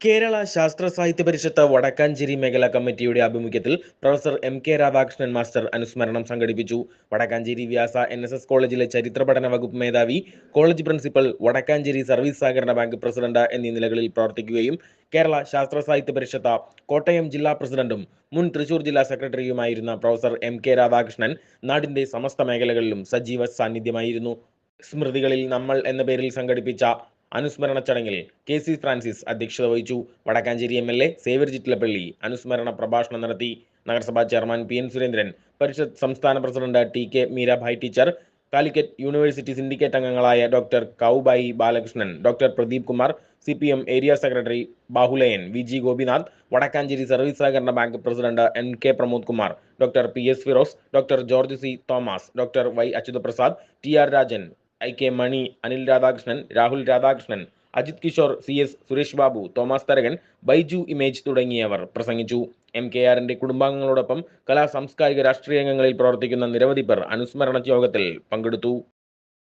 കേരള ശാസ്ത്ര സാഹിത്യ പരിഷത്ത് വടക്കാഞ്ചേരി മേഖലാ കമ്മിറ്റിയുടെ ആഭിമുഖ്യത്തിൽ professor M K Radhakrishnan master അനുസ്മരണം സംഘടിപ്പിച്ചു. Vadakkanchery Vyasa N S S കോളേജിലെ ചരിത്ര പഠന വകുപ്പ് മേധാവി കോളേജ് പ്രിൻസിപ്പൽ വടക്കാഞ്ചേരി സർവീസ് സഹകരണ ബാങ്ക് പ്രസിഡന്റ് എന്നീ നിലകളിൽ പ്രവർത്തിക്കുകയും കേരള ശാസ്ത്ര സാഹിത്യ പരിഷത്ത് കോട്ടയം ജില്ലാ പ്രസിഡന്റും മുൻ തൃശൂർ ജില്ലാ സെക്രട്ടറിയുമായിരുന്ന പ്രൊഫസർ എം കെ രാധാകൃഷ്ണൻ നാടിന്റെ സമസ്ത മേഖലകളിലും സജീവ സാന്നിധ്യമായിരുന്നു. സ്മൃതികളിൽ നമ്മൾ എന്ന പേരിൽ സംഘടിപ്പിച്ച അനുസ്മരണ ചടങ്ങിൽ കെ സി ഫ്രാൻസിസ് അധ്യക്ഷത വഹിച്ചു. Vadakkanchery M L A Xavier Chittilappilly അനുസ്മരണ പ്രഭാഷണം നടത്തി. നഗരസഭാ chairman P N Surendran Parishad സംസ്ഥാന president T K Meerabai teacher Calicut university syndicate അംഗങ്ങളായ doctor Kaubai Balakrishnan doctor Pradeep Kumar C P M area secretary Bahuleyan V G Gopinath Vadakkanchery service സഹകരണ bank president N K Pramod Kumar doctor P S Firoz doctor George C Thomas doctor Y Achyuthaprasad T R Rajan I K Mani Anil Radhakrishnan Rahul Radhakrishnan Ajith Kishore C S Suresh Babu Thomas Tharakan Baiju image തുടങ്ങിയവർ പ്രസംഗിച്ചു. M K ആറിന്റെ കുടുംബാംഗങ്ങളോടൊപ്പം കലാ സാംസ്കാരിക രാഷ്ട്രീയ രംഗങ്ങളിൽ പ്രവർത്തിക്കുന്ന നിരവധി പേർ അനുസ്മരണ യോഗത്തിൽ പങ്കെടുത്തു.